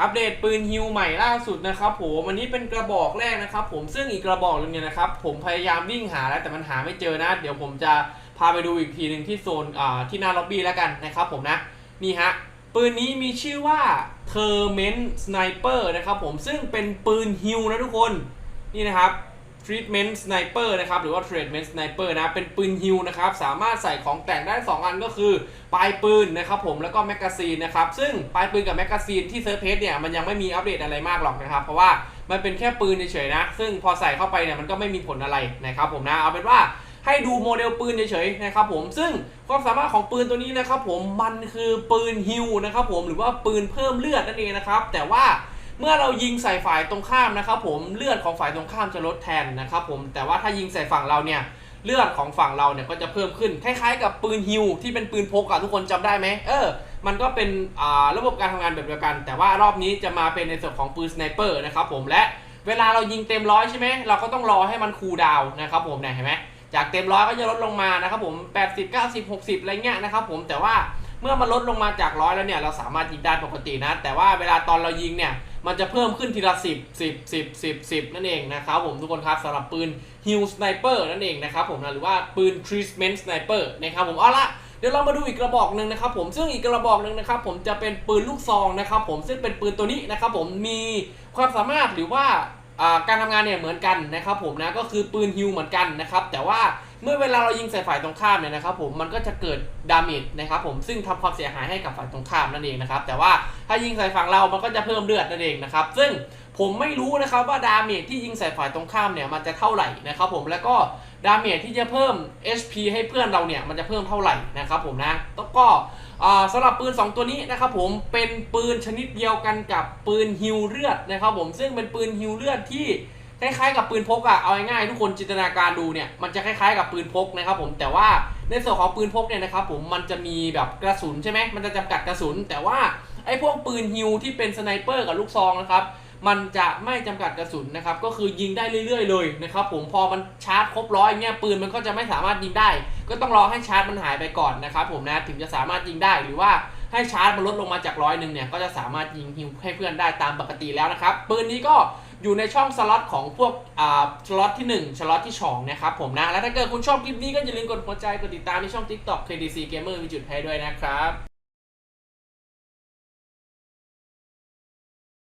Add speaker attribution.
Speaker 1: อัปเดตปืนฮิวใหม่ล่าสุดนะครับผมวันนี้เป็นกระบอกแรกนะครับ ผมซึ่งอีกกระบอกนึงเนี่ยนะครับผมพยายามวิ่งหาแล้วแต่มันหาไม่เจอนะ เดี๋ยวผมจะพาไปดูอีกทีหนึ่งที่โซนอ่าที่หน้าล็อบบี้แล้วกันนะครับผมนะนี่ฮะปืนนี้มีชื่อว่าเทอร์เมนสไนเปอร์นะครับผมซึ่งเป็นปืนฮิวนะทุกคนนี่นะครับ Treatment Sniper นะครับ หรือว่า Treatment Sniper นะ เป็นปืนฮิวนะครับ สามารถใส่ของแต่งได้ 2 อันก็คือปลายปืนนะครับผม แล้วก็แมกกาซีนนะครับ ซึ่งปลายปืนกับแมกกาซีนที่เซิร์ฟเพจเนี่ย มันยังไม่มีอัปเดตอะไรมากหรอกนะครับ เพราะว่ามันเป็นแค่ปืนเฉยๆนะ ซึ่งพอใส่เข้าไปเนี่ย มันก็ไม่มีผลอะไรนะครับผมนะ เอาเป็นว่าให้ดูโมเดลปืนเฉยๆนะครับผมซึ่งความสามารถของปืนตัวนี้นะครับผมมันคือปืนฮิวนะครับผมหรือว่าปืนเพิ่มเลือดนั่นเองนะครับแต่ว่า เมื่อเรายิงใส่ฝ่ายตรงข้ามนะครับผมเลือดของฝ่ายตรงข้ามจะลดแทนนะครับผมแต่ว่าถ้ายิงใส่ฝั่งเราเนี่ยเลือดของฝั่งเราเนี่ยก็จะเพิ่มขึ้นคล้ายๆ กับปืนฮิวที่เป็นปืนพกอะทุกคนจำได้ไหมเออ มันก็เป็นอ่าระบบการทำงานแบบเดียวกัน แต่ว่ารอบนี้จะมาเป็นในส่วนของปืนสไนเปอร์นะครับผมและเวลาเรายิงเต็มร้อยใช่ไหมเราก็ต้องรอให้มันคูลดาวน์นะครับผมเนี่ยเห็นไหมจากเต็มร้อยก็จะลดลงมานะครับผม80 90 60อะไรเงี้ยนะครับผมแต่ว่าเมื่อมันลดลงมาจากร้อยแล้วเนี่ยเราสามารถยิงได้ปกตินะ แต่ว่าเวลาตอนเรายิงเนี่ย มันจะเพิ่มขึ้นทีละ 10 10 10 10 10 นั่นเองนะครับผมทุกคนครับสำหรับปืน Hill Sniper นั่นเองนะครับผมนะหรือว่าปืน Treatment Sniper นะครับผมเอาละเดี๋ยวเรามาดูอีกกระบอกหนึ่งนะครับผมซึ่งอีกกระบอกหนึ่งนะครับผมจะเป็นปืนลูกซองนะครับผมซึ่งเป็นปืนตัวนี้นะครับผมมีความสามารถหรือว่าการทำงานเนี่ยเหมือนกันนะครับผมนะก็คือปืนฮิวเหมือนกันนะครับแต่ว่าเมื่อเวลาเรายิงใส่ฝ่ายตรงข้ามเนี่ยนะครับผมมันก็จะเกิดดาเมจนะครับผมซึ่งทำความเสียหายให้กับฝ่ายตรงข้ามนั่นเองนะครับแต่ว่า ถ้ายิงใส่ฝั่งเรามันก็จะเพิ่มเลือดนั่นเองนะครับ ซึ่งผมไม่รู้นะครับว่าดาเมจที่ยิงใส่ฝ่ายตรงข้ามเนี่ยมันจะเท่าไหร่นะครับผมแล้วก็ดาเมจที่จะเพิ่ม HP ให้เพื่อนเราเนี่ยมันจะเพิ่มเท่าไหร่นะครับผมนะแล้วก็อ่าสำหรับปืน 2 ตัวนี้นะครับผมเป็นปืนชนิดเดียวกันกับปืนฮิวเลือดนะครับผมซึ่งเป็นปืนฮิวเลือดที่คล้ายๆกับปืนพกอะเอาง่ายๆทุกคนจินตนาการดูเนี่ยมันจะคล้ายๆกับปืนพกนะครับผมแต่ว่า ในส่วนของปืนพกเนี่ยนะครับผมมันจะมีแบบกระสุนใช่ไหมมันจะจำกัดกระสุน แต่ว่าไอ้พวกปืนฮิวที่เป็นสไนเปอร์กับลูกซองนะครับมันจะไม่จำกัดกระสุนนะครับก็คือยิงได้เรื่อยๆ เลยนะครับผมพอมันชาร์จครบร้อยเนี่ยปืนมันก็จะไม่สามารถยิงได้ ก็ต้องรอให้ชาร์จมันหายไปก่อนนะครับผมนะถึงจะสามารถยิงได้หรือว่าให้ชาร์จมันลดลงมาจากร้อยหนึ่งเนี่ยก็จะสามารถยิงฮิวให้เพื่อนได้ตามปกติแล้วนะครับปืนนี้ก็ อยู่ในช่องสล็อตของพวกอ่าสล็อตที่ 1สล็อตที่2นะครับผมนะ แล้วถ้าเกิดคุณชอบคลิปนี้ก็อย่าลืมกดหัวใจกดติดตามในช่อง TikTok KDC Gamer มีจุดแพ้ด้วยนะครับ